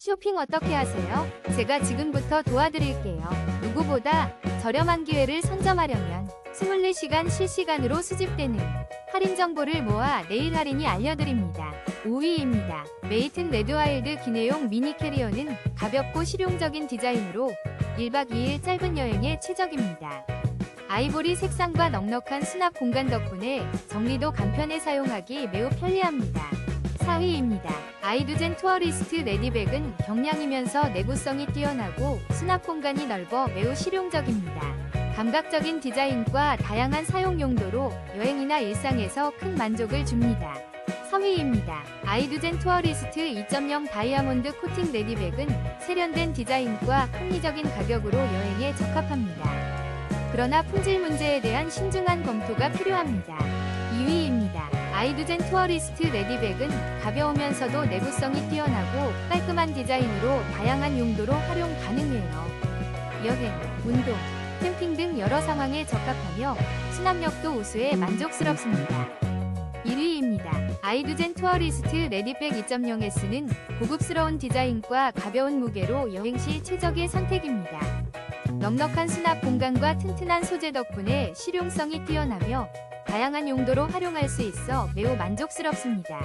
쇼핑 어떻게 하세요? 제가 지금부터 도와드릴게요. 누구보다 저렴한 기회를 선점하려면 24시간 실시간으로 수집되는 할인 정보를 모아 내일 할인이 알려드립니다. 5위입니다. 메이튼 레드와일드 기내용 미니 캐리어는 가볍고 실용적인 디자인으로 1박 2일 짧은 여행에 최적입니다. 아이보리 색상과 넉넉한 수납 공간 덕분에 정리도 간편해 사용하기 매우 편리합니다. 4위입니다. 아이두젠 투어리스트 레디백은 경량이면서 내구성이 뛰어나고 수납 공간이 넓어 매우 실용적입니다. 감각적인 디자인과 다양한 사용 용도로 여행이나 일상에서 큰 만족을 줍니다. 3위입니다. 아이두젠 투어리스트 2.0 다이아몬드 코팅 레디백은 세련된 디자인과 합리적인 가격으로 여행에 적합합니다. 그러나 품질 문제에 대한 신중한 검토가 필요합니다. 2위입니다. 아이두젠 투어리스트 레디백은 가벼우면서도 내구성이 뛰어나고 깔끔한 디자인으로 다양한 용도로 활용 가능해요. 여행, 운동, 캠핑 등 여러 상황에 적합하며 수납력도 우수해 만족스럽습니다. 1위입니다. 아이두젠 투어리스트 레디백 2.0S는 고급스러운 디자인과 가벼운 무게로 여행 시 최적의 선택입니다. 넉넉한 수납 공간과 튼튼한 소재 덕분에 실용성이 뛰어나며 다양한 용도로 활용할 수 있어 매우 만족스럽습니다.